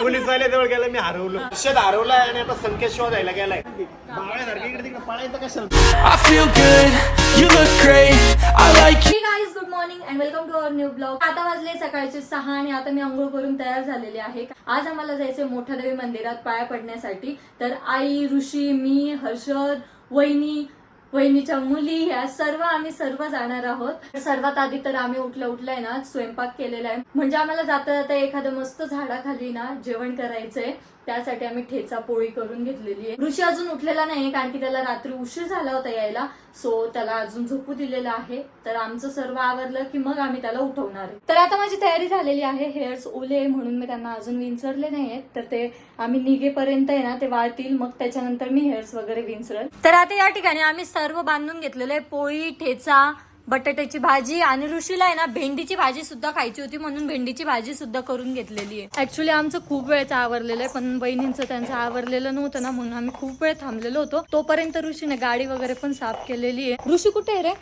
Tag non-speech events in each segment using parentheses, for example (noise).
पोलीसवाल्या जवळ गेला मी हरवलो. शेत हरवलाय आणि आता संकेत शोधायला गेलाय. बावळ्यासारखं इकडे तिकडे पळायचं कशाला? I feel good, you look great. I like hey guys good morning and welcome to our new blog आता वाजले सकाळचे सहा आणि आता मी आंघोळ करून तयार झालेले आहे. आज आम्हाला जायचे मोठ्या देवी मंदिरात पाया पडण्यासाठी. तर आई ऋषी मी हर्षद वहिनी वहिनीच्या मुली ह्या सर्व आम्ही सर्व जाणार आहोत. सर्वात आधी तर आम्ही उठल्या उठल्याय ना स्वयंपाक केलेला आहे. म्हणजे आम्हाला जाता जाता एखादं मस्त झाडाखाली ना जेवण करायचंय. त्यासाठी आम्ही ठेचा पोळी करून घेतलेली आहे. ऋषी अजून उठलेला नाही कारण की त्याला रात्री उशीर झाला होता यायला. सो त्याला अजून झोपू दिलेलं आहे. तर आमचं सर्व आवरलं की मग आम्ही त्याला उठवणार आहे. तर आता माझी तयारी झालेली आहे. हेअर्स ओले आहे म्हणून मी त्यांना अजून विंचरले नाहीयेत तर ते आम्ही निघेपर्यंत आहे ना ते वाळतील. मग त्याच्यानंतर मी हेअर्स वगैरे विंचरल. तर आता या ठिकाणी आम्ही सर्व बांधून घेतलेलं आहे. पोळी ठेचा बटाट्याची भाजी. आणि ऋषीला आहे ना भेंडीची भाजी सुद्धा खायची होती म्हणून भेंडीची भाजी सुद्धा करून घेतलेली आहे. ऍक्च्युली आमचं खूप वेळचं आवरलेलं आहे पण बहिणींचं त्यांचं आवरलेलं नव्हतं ना म्हणून आम्ही खूप वेळ थांबलेलो होतो. तोपर्यंत ऋषीने गाडी वगैरे पण साफ केलेली आहे. ऋषी कुठे आहे रे?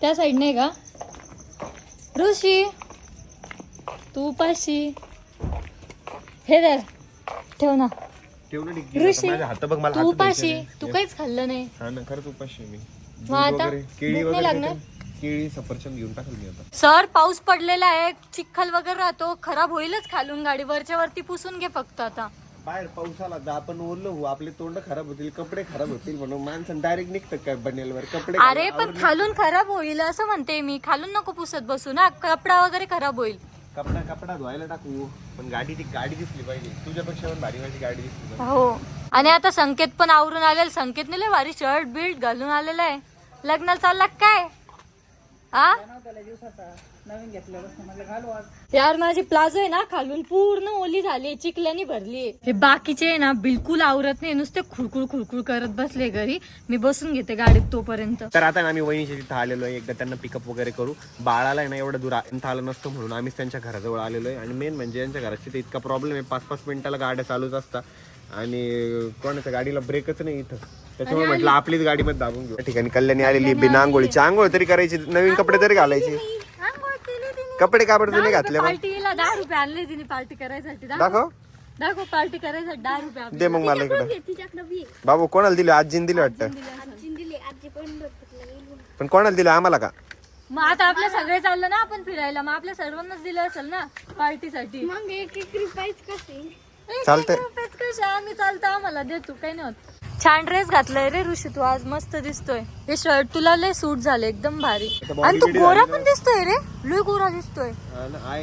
त्या साईडने का? ऋषी तू उपाशी. हे दर ठेव ना. ऋषी माझ्या हात बघ मला तू हात उपाशी. तू. काहीच खाल्लं नाही. हा खरंच उपाशी मी. मग दूध आता वगैरे, केळी भूक नाही वगैरे लागणार? देते. केळी सफरचंद घेऊन टाकल मी आता. सर पाऊस पडलेला आहे. चिखल वगैरे राहतो. खराब होईलच खालून गाडी. वरच्या वरती पुसून घे फक्त आता. बाहेर पाऊस आला तर आपण ओरलो हो आपले तोंड खराब होतील कपडे खराब होतील म्हणून माणसं डायरेक्ट निघतं काय बनेलवर? कपडे अरे पण खालून खराब होईल असं म्हणते मी. खालून नको पुसत बसू ना. कपडा वगैरे खराब होईल. कपडा कपडा धुवायला टाकू. पण गाडी ती गाडी दिसली पाहिजे. तुझ्यापेक्षा पण भारी माझी गाडी दिसली पाहिजे. हो. आणि आता संकेत पण आवरून आलेला. संकेत लय भारी शर्ट बिल्ट घालून आलेला आहे. लग्नाचा चालला काय? हा? दिवसाचा यार माझी प्लाझो आहे ना खालून पूर्ण ओली झाली चिखल्यानी भरली हे बाकीचे आहे ना बिलकुल आवरत नाही नुसते खुळखुळ खुळखुळ करत बसले घरी. मी बसून घेते गाडीत तोपर्यंत. तर आता ना आम्ही वहिनीच्या तिथं आलेलो आहे एकदा त्यांना पिकअप वगैरे करू. बाळाला आहे ना एवढं दूर आणता आलं नसतं म्हणून आम्हीच त्यांच्या घराजवळ आलेलो आहे. आणि मेन म्हणजे यांच्या घराची तिथे इतका प्रॉब्लेम आहे पाच पाच मिनिटाला गाड्या चालूच असतात. आणि कोणाच्या गाडीला ब्रेकच नाही इथं. त्याच्यामुळे म्हटलं आपलीच गाडीमध्ये दाबून घेऊ. त्या ठिकाणी कल्याणी आलेली बिना आंघोळीची. आंघोळ तरी करायची नवीन कपडे तरी घालायचे. कपडे कापड तुम्ही घातले मग? पार्टीला दहा रुपये आणले तिने पार्टी करायसाठी. दाखव. दाखव. पार्टी करायसाठी दहा रुपये. दे मग मला इकडं. बाबू कोणाला दिले? आजीने दिले वाटतं. पण कोणाला दिलं? आम्हाला का? मग आता आपल्या सगळे चाललं ना आपण फिरायला. मग आपल्या सर्वांनाच दिलं असेल ना पार्टीसाठी. मग एक एक रुपयाच कसे? चालतंय. रुपयेच कशा आम्ही चालतं आम्हाला दे तू. काही नाही होत. छान ड्रेस घातलाय रे ऋषी तू आज मस्त दिसतोय. हे शर्ट तुला लय सूट झाले एकदम भारी. आणि तू गोरा पण दिसतोय रे. लय गोरा दिसतोय. हा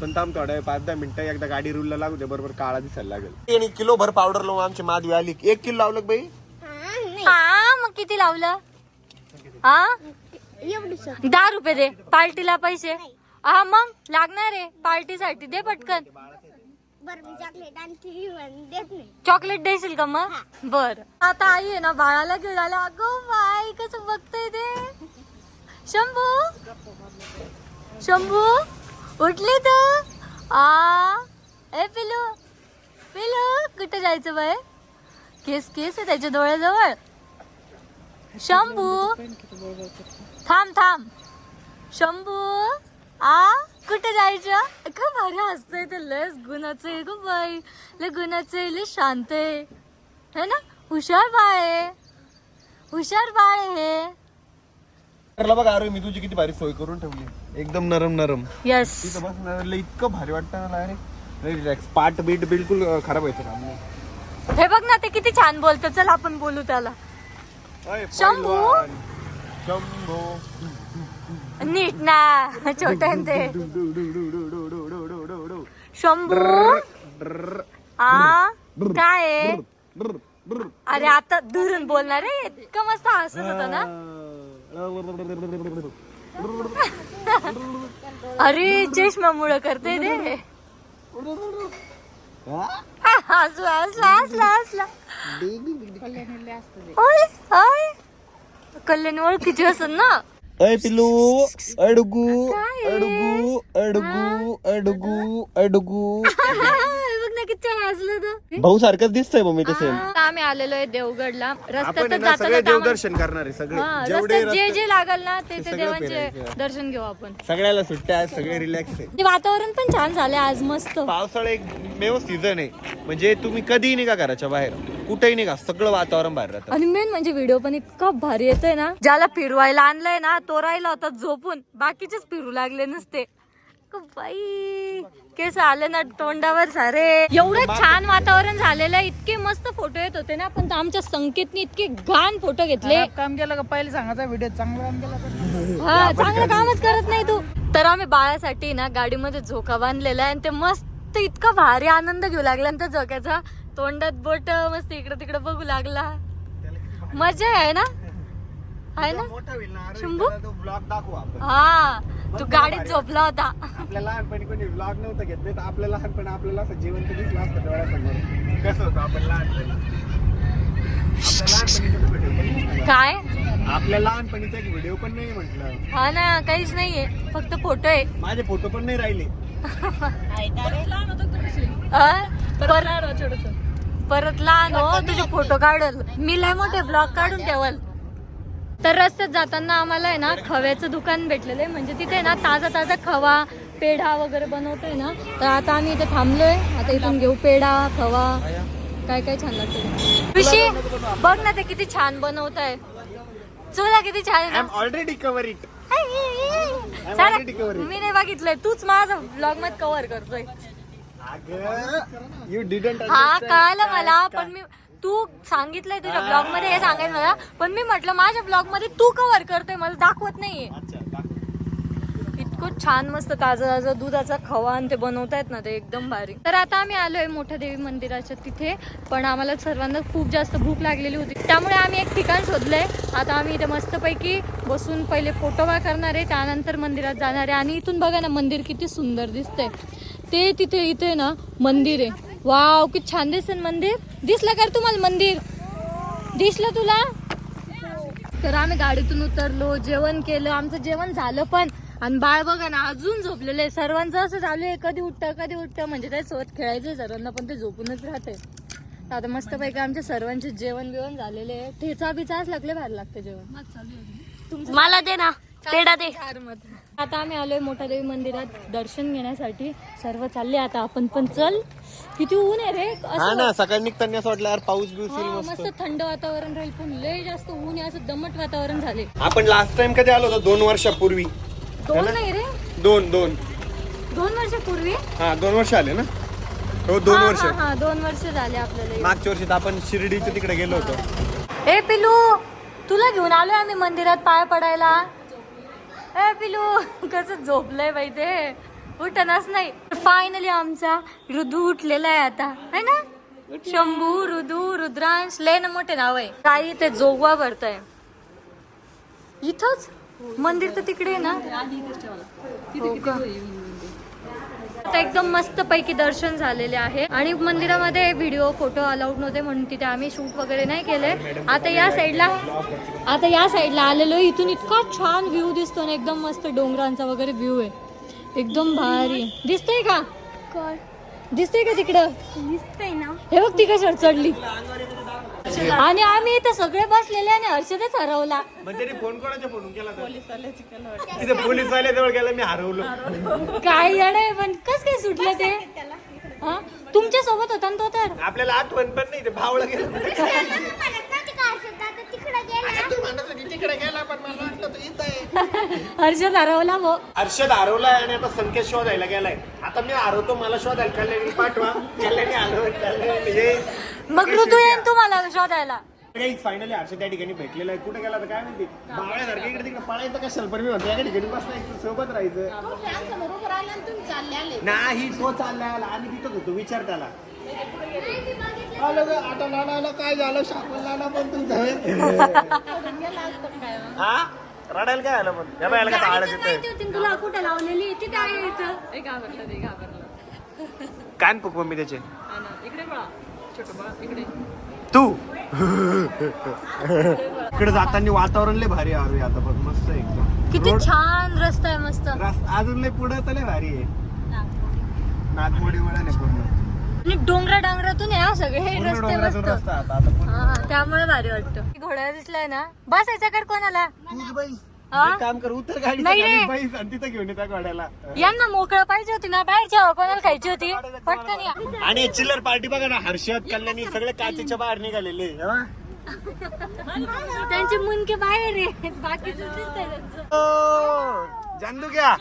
पण थांब वेळ, पाच दहा मिनिटं एकदा गाडी रूलला लागू दे बरोबर काळा दिसायला लागेल. आणि किलो भर पावडर लावून आमची माधवी आली. एक किलो लावलं बाई. हा नाही हा मग किती लावलं? हा? दहा रुपये दे पार्टीला पैसे. हा मग लागणार आहे पार्टीसाठी. दे पटकन. बरं मी चॉकलेट आणखी देत नाही. चॉकलेट देशील का मग? बर. आता आई आहे ना बाळाला घेऊन आला. अगो बाई कसं बघतोय ते? शंभू? शंभू? उठली तू? आ? ए पिलू. पिलू कुठे जायचं बाय केस केस आहे त्याच्या डोळ्याजवळ. शंभू? थांब थांब. शंभू? आ? कुठे जायचं? का भारी हसतंय ते. लयच गुणाचं आहे ग बाई. लय गुणाचं आहे लय शांत आहे. है ना? हुशार बाळ आहे. हुशार बाळ आहे. हे ठरलं बघा अरे मी तुझी किती भारी सोय करून ठेवली. एकदम नरम नरम. यस तिथं बसणार इतकं भारी वाटतं मला अरे रिलॅक्स पाठ बीट बिलकुल अं, खराब व्हायचं काम नाही हे बघ ना ते किती छान बोलतो. चल आपण बोलू त्याला. अय, शंभू? पहिलवान. शंभू. नीट ना छोट ते शंभू? आ? काय अरे आता धरून बोलणार आहे इतकं मस्त हसत होत ना. अरे चष्मा मुळ करते ते हसला हसला. हसला हसला कल्याण ओळखीची असत ना? अय पिल्लू अडगू? अडगू अडगू अडगू अडगू बघ ना ना किती छान हसलं तर (laughs) भाऊ सारखंच दिसतंय मम्मी तसे. आता आम्ही आलेलो आहे देवगडला. आपण रस्त्यात आहे ना सगळे देवदर्शन करणार आहे सगळे. हा, जेवढे रस्त्यात जे जे लागल ना ते ते देवांचे. दर्शन घेऊ आपण. सगळ्याला सुट्ट्या आहेत सगळे रिलॅक्स आहे. ते वातावरण पण छान झालंय आज मस्त. पावसाळा एक मेव सीझन आहे. म्हणजे तुम्ही कधीही निघा घराच्या बाहेर. कुठेही निघा सगळं वातावरण बाहेर राहतं. आणि मेन म्हणजे व्हिडिओ पण इतका भारी येतोय ना. ज्याला फिरवायला आणलंय ना तो राहिला होता झोपून. बाकीचेच फिरू लागले नसते. बाई केस आले ना तोंडावर सारे. एवढं छान वातावरण झालेलं आहे. इतके मस्त फोटो येत होते ना पण आमच्या संकेतने इतके घाण फोटो घेतले. काम केलं का पहिले सांगायचा व्हिडिओ चांगला काम केला हा चांगलं कामच करत नाही तू. तर आम्ही बाळासाठी ना गाडीमध्ये झोका बांधलेला आहे आणि ते मस्त इतका भारी आनंद घेऊ लागला ना त्या झोक्याचा तोंडात बोट मस्त इकडे तिकडे बघू लागला. मजा आहे ना? (laughs) आहे ना? मोठा होईल ना शंभू? ब्लॉग दाखवू आपण. हा तू गाडीत झोपला होता. आपल्या लहानपणी कोणी ब्लॉग नव्हतं घेत नाही तर आपल्या लहानपणी आपल्याला असं जिवंत दिसलं असतं डोळ्यासमोर. कसं होतं आपण लहानपणी. काय? आपल्या लहानपणीचा एक व्हिडिओ पण नाही म्हटलं. हा ना काहीच नाहीये फक्त फोटो आहे. माझे फोटो पण नाही राहिले. (laughs) आ? परत परत लहान हो तुझे फोटो काढल. मी लय मोठे ब्लॉग काढून ठेवल. तर रस्त्यात जाताना आम्हाला आहे ना खव्याचं दुकान भेटलेलं आहे. म्हणजे तिथे ना ताजा ताजा खवा पेढा वगैरे बनवतोय ना. तर आता आम्ही इथे थांबलोय. आता इथून घेऊ पेढा खवा. काय काय छान लागतं. ऋषी बघ ना ते किती छान बनवत आहे चुला किती छान ऑलरेडी कव्हर इट. मी नाही बघितलंय. तूच माझं ब्लॉगमध्ये कव्हर करतोय. यू डिडंट हा कळालं मला पण मी तू सांगितलंय तुझ्या ब्लॉगमध्ये हे सांगायचं मला. पण मी म्हटलं माझ्या ब्लॉगमध्ये तू कव्हर करतोय मला दाखवत नाहीये. इतकं छान मस्त ताजं ताजं दुधाचा खवा आणि ते बनवतायत ना ते एकदम भारी. तर आता आम्ही आलोय मोठ्या देवी मंदिराच्या तिथे पण आम्हाला सर्वांना खूप जास्त भूक लागलेली होती. त्यामुळे आम्ही एक ठिकाण शोधलंय. आता आम्ही इथे मस्तपैकी बसून पहिले फोटोवा करणार आहे त्यानंतर मंदिरात जाणार आहे. आणि इथून बघा ना मंदिर किती सुंदर दिसतंय. ते तिथे इथे ना मंदिर आहे. वाव किती छान दिसतं ना मंदिर. दिसलं का रे तुम्हाला मंदिर? दिसलं तुला? तर आम्ही गाडीतून उतरलो जेवण केलं. आमचं जेवण झालं पण. आणि बाळ बघा ना अजून झोपलेलं आहे. सर्वांचं असं चालू आहे कधी उठतं कधी उठतं. म्हणजे त्यासोबत खेळायचंय सर्वांना पण ते झोपूनच राहते. आता मस्त पैकी आमच्या सर्वांचे जेवण बिवण झालेले आहे. ठेचा बिचा असला लागले भारी लागते जेवण. मला दे ना. पेढा दे. आता आम्ही आलोय मोठा देवी मंदिरात दर्शन घेण्यासाठी. सर्व चालले आता आपण पण चल. किती ऊन आहे रे. हा असं ना सकाळी निघताना असं वाटलं यार पाऊस बिऊस येईल हा, मस्त. मस्त थंड वातावरण राहील पण लय जास्त ऊन आहे असं दमट वातावरण झाले आपण लास्ट टाइम कधी आलो होतो? दोन वर्षापूर्वी. दोन नाही रे. दोन दोन. दोन वर्षापूर्वी? हा दोन वर्ष आले ना? हो दोन हा, वर्ष. हा हा दोन वर्ष झाले आपल्याला. येऊन. मागच्या वर्षी तर आपण शिर्डीच्या तिकडे गेलो होतो. ए पिलू तुला घेऊन आलोय आम्ही मंदिरात पाय पडायला. ए पिलू कसं झोपलंय बाई ते? नाही. फायनली आमचा ऋदू उठलेला आहे आता. है ना? शंभू रुदू रुद्रांश लय ना मोठे नाव आहे. काही ते जोगवा भरतय. इथंच? मंदिर तर तिकडे आहे ना? हो का? आता एकदम मस्त पैकी दर्शन झालेले आहे. आणि मंदिरामध्ये व्हिडिओ फोटो अलाउड नव्हते म्हणून तिथे आम्ही शूट वगैरे नाही केले. आता या साईडला आता या साईडला आलेलो. इथून इतका छान व्ह्यू दिसतो ना एकदम मस्त डोंगरांचा वगैरे व्ह्यू आहे. एकदम भारी. दिसतंय का? दिसतंय का तिकडं? दिसतंय ना. हे बघ ती कशावर चढली आणि आम्ही इथं सगळे बसलेले आणि हर्षदच हरवला. मग त्याने फोन कोणाच्या फोन केला तिथे पोलीस जवळ गेला मी हरवलो. काय येडे पण कस काय सुटलं ते? हा? तुमच्यासोबत होता ना तो तर. आपल्याला आठवण पण नाही ते भावलं गेलं. तिकडे गेला पण मला वाटलं तो इथं आहे. हर्षद हरवला हो हर्षद हरवलाय आणि आता संकेत शोधायला गेलाय. आता मी हरवतो मला शोधायला कल्याणी पाठवा. कल्याणी आलो कल्याणी ये. मग ऋतू येईन तुम्हाला शोधायला. फायनली हर्षद त्या ठिकाणी भेटलेला आहे. कुठे गेला तर काय माहिती? बावळ्यासारखं इकडे तिकडे पळायचं कशाला पण मी म्हणतो या ठिकाणी बसला सोबत राहायचं. नाही तो चालला आला. आणि तिथंच होतो विचार त्याला आलं ग, आता काय झालं? पण तू हा? रडायला काय आलं पण या बायला काय आळस येतोय? होती तुला कुठे लावलेली? तिथे आहे यायचं? कान पुक मम्मी त्याचे. तू. इकडे जाताना वातावरण लय भारी आहे आता बघ मस्त आहे एकदम. किती रोड- छान रस्ता आहे मस्त. रस- अजून लय पुढे तर लय भारी आहे. नागमोडी वळण आहे पूर्ण. आणि डोंगरा डांगरातून आहे हा सगळे रस्ते मस्त. हा त्यामुळे भारी वाटतं. घोडा दिसलाय ना? बस कोणाला? बाई हा? एक काम कर उतर गाडी नाही रे. बाई आणि तिथं घेऊन येत्या गाड्याला यांना मोकळं पाहिजे होती ना बाहेर जेव्हा कोणाला खायची होती पटकन या. आणि चिल्लर पार्टी बघा ना हर्षद कल्याणी सगळे काचेच्या बाहेर निघालेले हे बघ. त्यांचे मुनके बाहेर आहे बाकीच दिसतंय त्यांचं. ओ, जानू घ्या.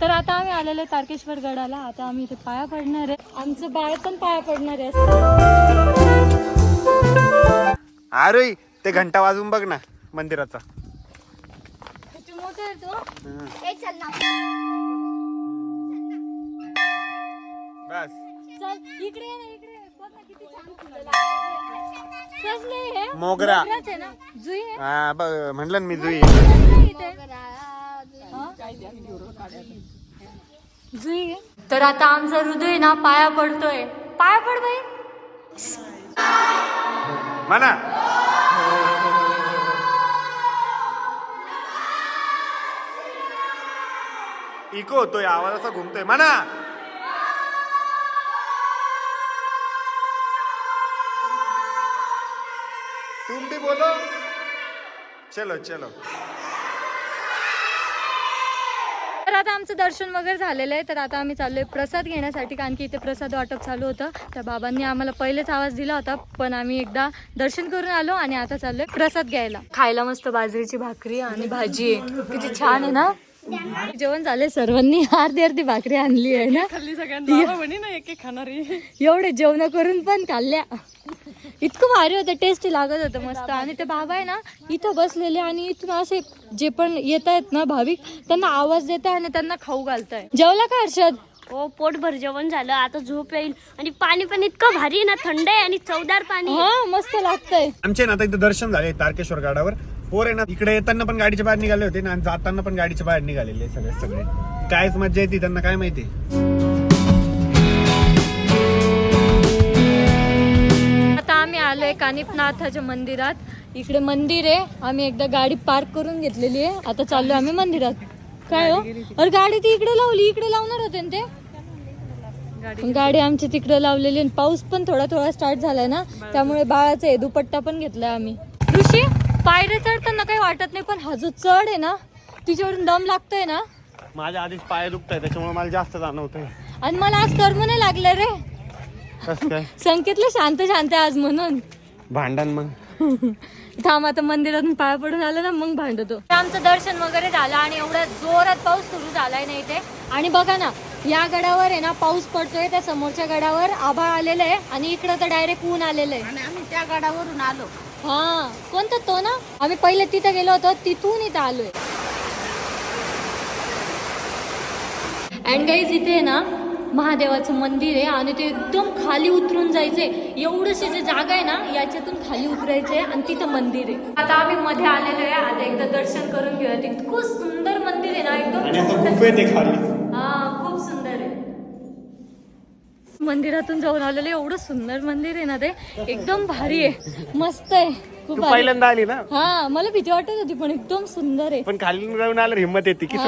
तर आता आम्ही आलेलो आहे तारकेश्वर गडाला. आता आम्ही इथे पाया पडणार आहे. आमचं बाळ पण पाया पडणार आहे. अरे ते घंटा वाजून बघ ना मंदिराचा. किती मोठं आहे तो? हे चल ना. बस. चल इकडे ये ना इकडे ये. बघ ना किती छान फुलं लागलेली आहेत. कसले हे? मोगरा. मोगराच आहे ना? जुई आहे? हा बघ म्हणलं ना मी जुई? जुई तर आता आमचा हृदय ना पाया पडतोय. पाया पड बाई. म्हणा. इको होतोय आवाज असा घुमतोय. म्हणा. तुम भी बोलो. चलो चलो. तर आता आमचं दर्शन वगैरे झालेलं आहे. तर आता आम्ही चाललोय प्रसाद घेण्यासाठी कारण की इथे प्रसाद वाटप चालू होतं. त्या बाबांनी आम्हाला पहिलेच आवाज दिला होता पण आम्ही एकदा दर्शन करून आलो आणि आता चाललोय प्रसाद घ्यायला. खायला मस्त बाजरीची भाकरी आणि भाजी आहे. किती छान आहे ना? जेवण झाले सर्वांनी. अर्धी अर्धी भाकरी आणली आहे ना. खाल्ली सगळ्यांना. म्हणे ना एक एक खाणारी. एवढे जेवण करून पण खाल्ल्या. इतकं भारी होतं टेस्टी लागत होतं मस्त. आणि ते बाबा आहे ना इथं बसलेले आणि इथून असे जे पण येत आहेत ना भाविक त्यांना आवाज देत आहे आणि त्यांना खाऊ घालताय. जेवला का हर्षद? हो पोटभर जेवण झालं. आता झोप येईल. आणि पाणी पण इतकं भारी आहे ना थंड आहे आणि चवदार पाणी आहे. हा मस्त लागतंय. आमचे ना आता इथं दर्शन झाले तारकेश्वर गडावर. पोर आहे ना इकडे येताना पण गाडीच्या बाहेर निघाले होते ना आणि जाताना पण गाडीच्या बाहेर निघालेले सगळे सगळे. कायच मज्जा येते त्यांना काय माहिती? आलोय कानिपनाथाच्या मंदिरात. इकडे मंदिर आहे. आम्ही एकदा गाडी पार्क करून घेतलेली आहे. आता चाललोय आम्ही मंदिरात. काय हो? अरे गाडी ती इकडे लावली. इकडे लावणार होते ना ते? गाडी आमची तिकडे लावलेली आणि पाऊस पण थोडा थोडा स्टार्ट झालाय ना. त्यामुळे बाळाचा हे दुपट्टा पण घेतलाय आम्ही. ऋषी पायऱ्या चढताना काही वाटत नाही पण हा जो चढ आहे ना तिच्यावरून दम लागतोय ना? माझ्या आधीच पाय दुखताय त्याच्यामुळे मला जास्त जाणवत आहे आणि मला आज कर्म नाही लागलं रे. कसं काय? संकेतला शांत शांत आहे आज म्हणून. भांडण मग? थांब आता मंदिरातून पाया पडून आलं ना मग भांडतो. आमचं दर्शन वगैरे झालं आणि एवढा जोरात पाऊस सुरू झालाय ना इथे. आणि बघा ना या गडावर आहे ना पाऊस पडतोय त्या समोरच्या गडावर. आभाळ आलेलं आहे आणि इकडं तर डायरेक्ट ऊन आलेलं आहे. आणि आम्ही त्या गाडावरून आलो. हा कोणता तो ना? आम्ही पहिले तिथे गेलो होतो तिथून इथं आलोय. अँड गाईज इथे ना महादेवाचं मंदिर आहे आणि ते एकदम खाली उतरून जायचंय. एवढंशी जे जागा आहे ना याच्यातून खाली उतरायचंय आणि तिथं मंदिर आहे. आता आम्ही मध्ये आलेलो आहे. आता एकदा दर्शन करून घेऊया इतकं सुंदर मंदिर आहे ना एकदम हा. मंदिरातून जाऊन आलेलं एवढं सुंदर मंदिर आहे ना ते. एकदम भारी आहे. मस्त आहे. खूप पहिल्यांदा आली ना? हा मला भीती वाटत होती पण एकदम सुंदर आहे. पण खाली जाऊन आल्यावर हिंमत येते की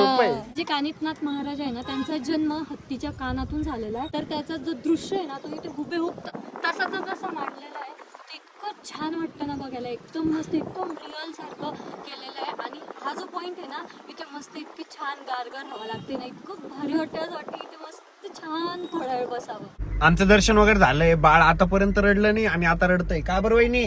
जे कानिपनाथ महाराज आहे ना त्यांचा जन्म हत्तीच्या कानातून झालेला आहे. तर त्याचा जो दृश्य आहे ना तो इथे हुबेहूब तसाच तसं मांडलेला आहे. ते इतकं छान वाटतं ना बघायला. एकदम मस्त एकदम रिअल सारखं केलेलं आहे. आणि हा जो पॉइंट आहे ना इथे मस्त इतकी छान गारगार हवा लागते ना. इतकं भारी वाटतं. वाटतं इथे मस्त छान थोडा वेळ बसावं. आमचं दर्शन वगैरे झालंय बाळ आतापर्यंत रडलं नाही आणि आता रडतंय. का बरं वहिनी?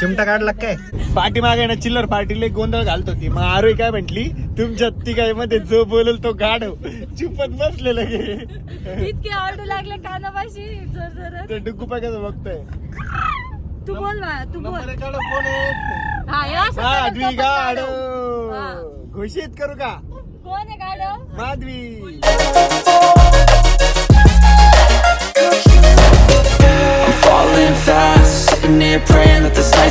चिमटा काढला काय? पाठी मागे ना चिल्लर पार्टीला गोंधळ घालत होती. मग आरोही काय म्हंटली? तुमच्या तिघाई मध्ये जो बोलल तो गाढव. चुपत बसलेलं गे इतके आवडू लागले कानापाशी जर जर ते डुग्गू पाय कसं बघतोय? तू बोल बा तू बोल. हा. गाढव. घोषित करू का? कोण आहे गाडव Madhavi. I'm falling fast, sitting here praying that the night's